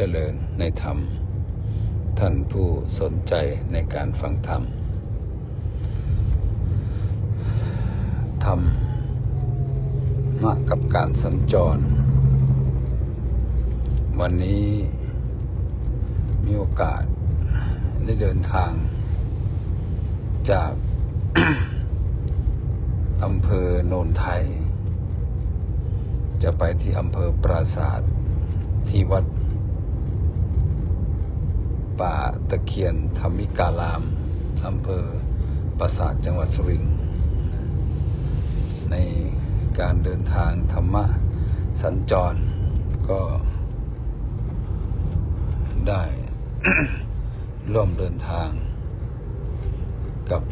เจริญในธรรม ท่านผู้สนใจในการฟังธรรม ธรรมมากับการสัญจร วันนี้มีโอกาสได้เดินทาง จากอำเภอโนนไทย จะไปที่อำเภอปราศาสตร์ที่วัด ป่าตะเคียนธรรมิการามอำเภอปราสาทจังหวัดสุรินทร์ในการเดินทางธรรมะสัญจรก็ได้ร่วมเดินทางกับ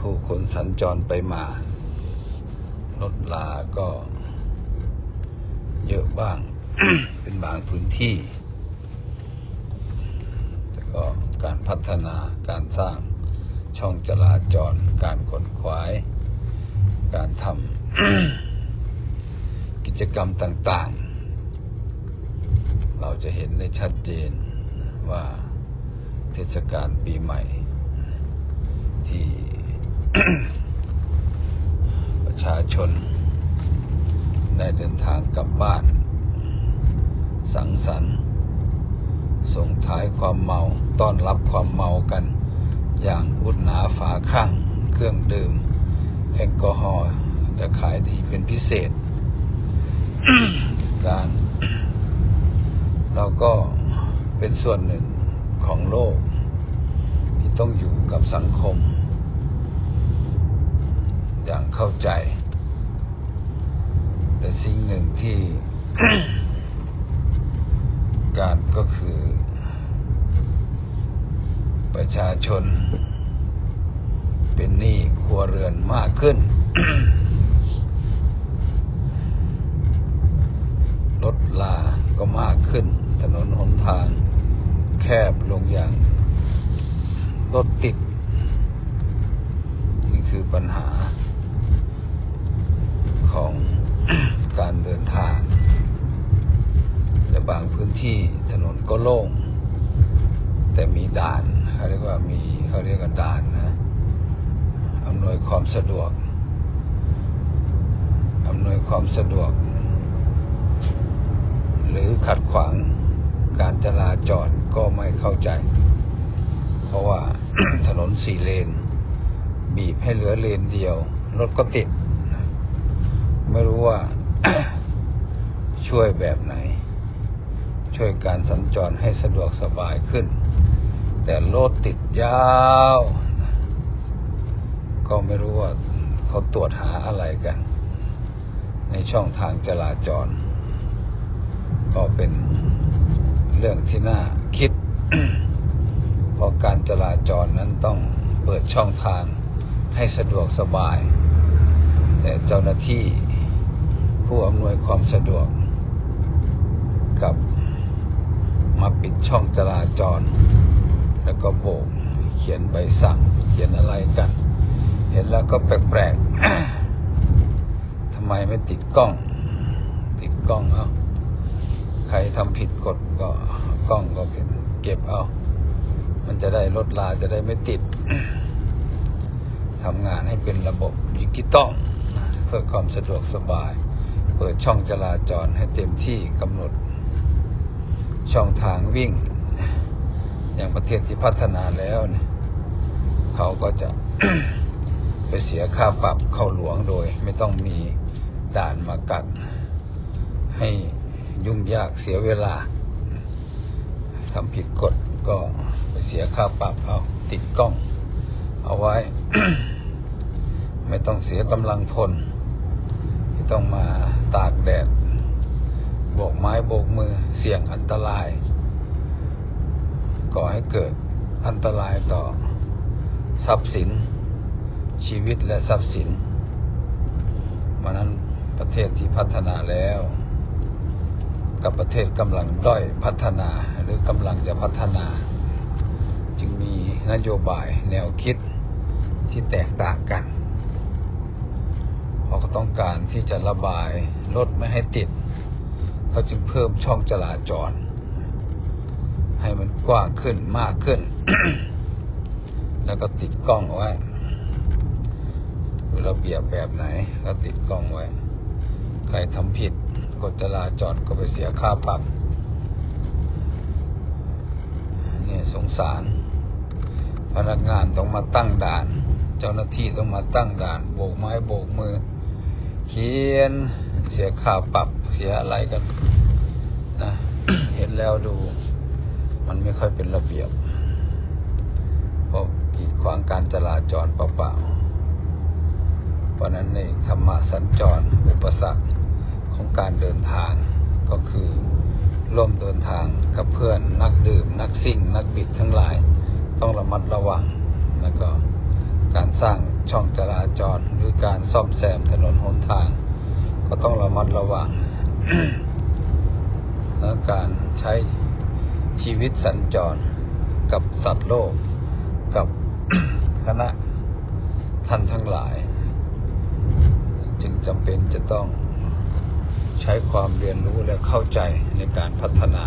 ผู้คนสัญจรไปมา รถลาก็เยอะบ้าง เป็นบางพื้นที่ แต่ก็การ พัฒนาการสร้างช่องจราจร การขนขวาย การทำกิจกรรมต่างๆ เราจะเห็นได้ชัดเจนว่าเทศกาลปีใหม่ ที่ประชาชน ได้เดินทางกลับบ้าน สังสรรค์ ส่งท้ายความเมาต้อนรับความเมากัน อย่างอุดหนาฝาข้างเครื่องดื่มแอลกอฮอล์จะขายดีเป็นพิเศษ การเราก็เป็นส่วนหนึ่งของโลก ที่ต้องอยู่กับสังคม อย่างเข้าใจ แต่สิ่งหนึ่งที่ การก็คือ ประชาชนเป็นหนี้ครัวเรือนมากขึ้น รถลาก็มากขึ้น ถนนหนทาง แคบลงอย่าง รถติด นี่คือปัญหา ของ การเดินทาง แต่บางพื้นที่ถนนก็โล่ง แต่มี ด่านเขาเรียกว่ามีเขาเรียกกันด่านนะอำนวยความสะดวกอำนวยความสะดวก หรือขัดขวางการจราจรก็ไม่เข้าใจ เพราะว่าถนนสี่เลน บีบให้เหลือเลนเดียว รถก็ติด ไม่รู้ว่าช่วยแบบไหน ช่วยการสัญจรให้สะดวกสบายขึ้น แต่รถติดยาว ก็ไม่รู้ว่าเขาตรวจหาอะไรกัน ในช่องทางจราจร ก็เป็นเรื่องที่น่าคิดเพราะการจราจรนั้นต้องเปิดช่องทางให้สะดวกสบาย แต่เจ้าหน้าที่ผู้อำนวยความสะดวก กับมาปิดช่องจราจร แล้วก็โบก เขียนใบสั่ง เขียนอะไรกัน เห็นแล้วก็แปลกๆทำไมไม่ติดกล้อง ติดกล้องเอาใครทำผิดกฎก็กล้องก็เก็บเอา มันจะได้ลดลาจะได้ไม่ติดทำงานให้เป็นระบบดิจิตอลเพื่อความสะดวกสบาย เปิดช่องจราจรให้เต็มที่กำหนด ช่องทางวิ่ง อย่างประเทศที่พัฒนาแล้วเนี่ย เขาก็จะไปเสียค่าปรับเข้าหลวงโดย ไม่ต้องมีด่านมากัด ให้ยุ่งยากเสียเวลาทำผิดกฎก็ไปเสียค่าปรับเอาติดกล้อง เอาไว้ ไม่ต้องเสียกำลังพลไม่ต้องมาตากแดดโบกไม้โบกมือเสี่ยงอันตราย ก่อให้เกิดอันตรายต่อ ทรัพย์สิน ชีวิตและทรัพย์สินวันนั้นประเทศที่พัฒนาแล้ว กับประเทศกำลังด้อยพัฒนาหรือกำลังจะพัฒนา จึงมีนโยบายแนวคิดที่แตกต่างกันเพราะเขาต้องการที่จะระบายรถไม่ให้ติด เขาจึงเพิ่มช่องจราจร ให้มันกว้างขึ้นมากขึ้น แล้วก็ติดกล้องไว้ระเบียบแบบไหนก็ติดกล้องไว้ ใครทำผิดกฎจราจรก็ไปเสียค่าปรับเนี่ยสงสาร พนักงานต้องมาตั้งด่าน เจ้าหน้าที่ต้องมาตั้งด่าน โบกไม้โบกมือ เขียนเสียค่าปรับเสียอะไรกันนะเห็นแล้วดู มันไม่ค่อยเป็นระเบียบเพราะกีดขวางการจราจรเปล่าๆเพราะนั้นในธรรมะสัญจรอุปสรรคของการเดินทางก็คือร่วมเดินทางกับเพื่อนนักดื่ม นักซิ่ง นักบิดทั้งหลาย ต้องระมัดระวัง แล้วก็การสร้างช่องจราจรหรือการซ่อมแซมถนนหนทาง ก็ต้องระมัดระวังแล้วการใช้ ชีวิตสัญจร กับสัตว์โลก กับคณะท่านทั้งหลาย จึงจำเป็นจะต้องใช้ความเรียนรู้และเข้าใจในการพัฒนา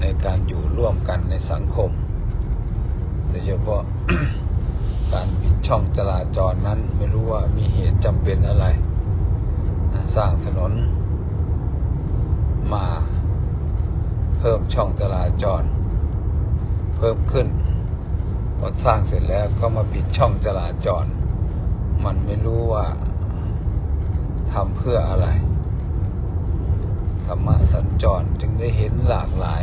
ในการอยู่ร่วมกันในสังคมโดยเฉพาะการปิดช่องจราจรนั้นไม่รู้ว่ามีเหตุจำเป็นอะไร สร้างถนนมา เพิ่มช่องจราจร เพิ่มขึ้นพอสร้างเสร็จแล้วก็มาปิดช่องจราจร มันไม่รู้ว่าทำเพื่ออะไรธรรมะสัญจรจึงได้เห็นหลากหลาย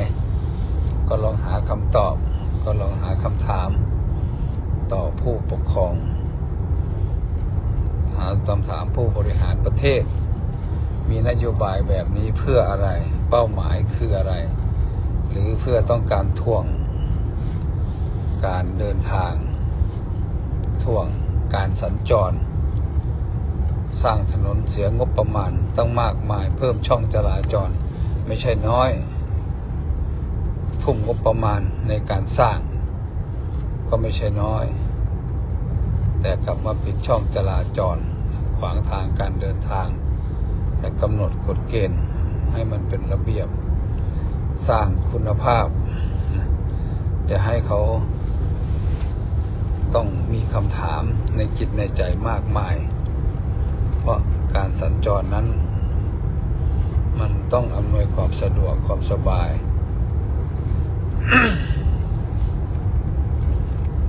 ก็ลองหาคำตอบ ก็ลองหาคำถาม ต่อผู้ปกครอง หาคำถามผู้บริหารประเทศ มีนโยบายแบบนี้เพื่ออะไร เป้าหมายคืออะไร พื่อต้องการท่วง การเดินทาง ท่วงการสัญจร สร้างถนนเสียงบประมาณต้องมากมายเพิ่มช่องจราจร ไม่ใช่น้อยทุ่มงบประมาณในการสร้าง ก็ไม่ใช่น้อย แต่กลับมาปิดช่องจราจร ขวางทางการเดินทาง และกำหนดกฎเกณฑ์ให้มันเป็นระเบียบ สร้างคุณภาพจะให้เขาต้องมีคำถามในจิตในใจมากมาย เพราะการสัญจรนั้น มันต้องอำนวยความสะดวกความสบาย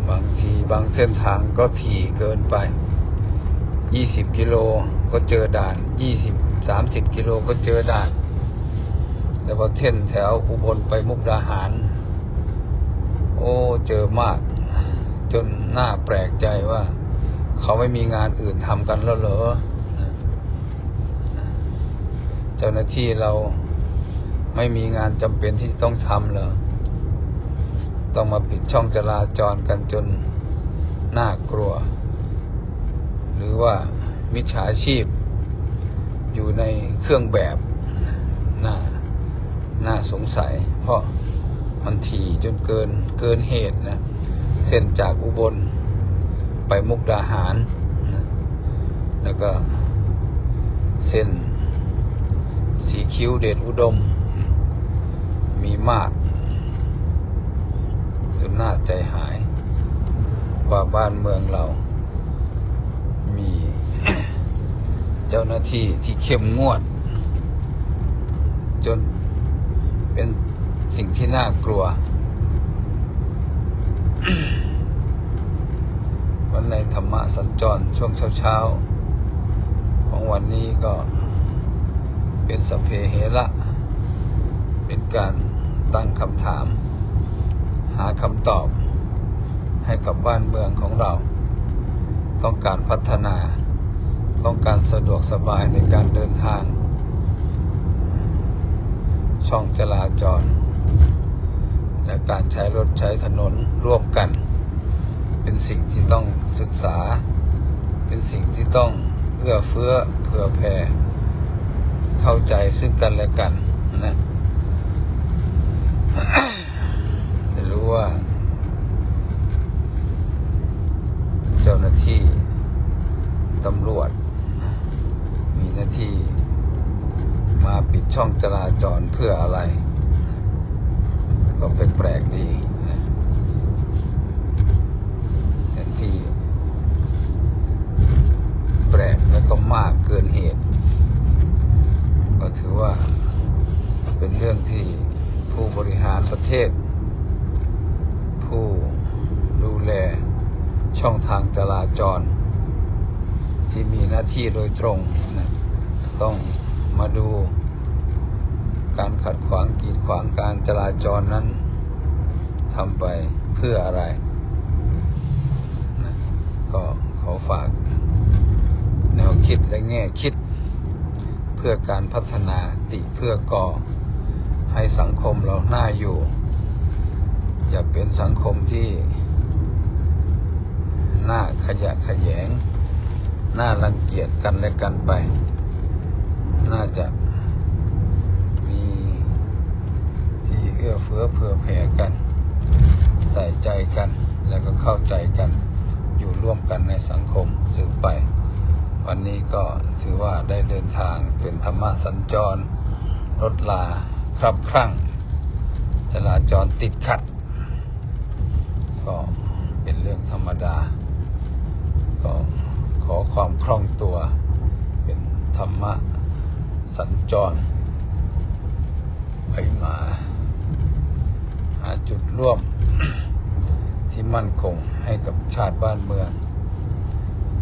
บางทีบางเส้นทางก็ถี่เกินไป ยี่สิบกิโลก็เจอด่าน ยี่สิบสามสิบกิโลก็เจอด่าน แต่พอเท่นแถวอุบลไปมุกดาหาร โอ้เจอมาก จนน่าแปลกใจว่า เขาไม่มีงานอื่นทำกันแล้วเหรอเจ้าหน้าที่เราไม่มีงานจำเป็นที่ต้องทำเหรอต้องมาปิดช่องจราจรกันจนน่ากลัว หรือว่ามิจฉาชีพอยู่ในเครื่องแบบน่า น่าสงสัย เพราะมันถี่จนเกินเกินเหตุนะเส้นจากอุบลไปมุกดาหารนะแล้วก็เส้นสีคิ้วเดชอุดม มีมากจนน่าใจหาย ว่าบ้านเมืองเรา มีเจ้าหน้าที่ที่เข้มงวด จน เป็นสิ่งที่น่ากลัว วันในธรรมะสัญจรช่วงเช้าๆ ของวันนี้ก็เป็นสพเพเหระ เป็นการตั้งคำถาม หาคำตอบ ให้กับบ้านเมืองของเรา ต้องการพัฒนา ต้องการสะดวกสบายในการเดินทาง ช่องจราจร และการใช้รถใช้ถนนร่วมกัน เป็นสิ่งที่ต้องศึกษา เป็นสิ่งที่ต้องเอื้อเฟื้อเผื่อแผ่เข้าใจซึ่งกันและกันนะรู้ว่า เจ้าหน้าที่ตำรวจ มีหน้าที่ มา ปิด ช่องจราจรเพื่ออะไร ก็เป็นแปลกดีนะแต่ที่แปลกและก็มากเกินเหตุ ก็ถือว่าเป็นเรื่องที่ผู้บริหารประเทศ ผู้ดูแลช่องทางจราจร ที่มีหน้าที่โดยตรงนะต้องมาดู การขัดขวางกีดขวางการจราจรนั้นทำไปเพื่ออะไร ก็ขอฝาก แนวคิดและแง่คิด เพื่อการพัฒนาติเพื่อก่อ ให้สังคมเราหน้าอยู่ อย่าเป็นสังคมที่หน้าขยะขยง หน่ารังเกียจกันและกันไป น่าจะมีที่ เอื้อเฟื้อเผื่อแผ่กัน ใส่ใจกัน แล้วก็เข้าใจกัน อยู่ร่วมกันในสังคมสืบไป วันนี้ก็ถือว่าได้เดินทางเป็นธรรมะสัญจร รถลาครับครั่งจราจรติดขัด ก็เป็นเรื่องธรรมดา ก็ขอความคล่องตัว เป็นธรรมะสัญจร ไปมา หาจุด ร่วม ที่มั่นคงให้กับชาติบ้านเมือง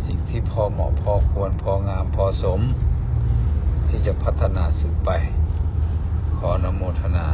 สิ่งที่พอเหมาะพอควรพองามพอสม ที่จะพัฒนาสืบไป ขออนโมทนา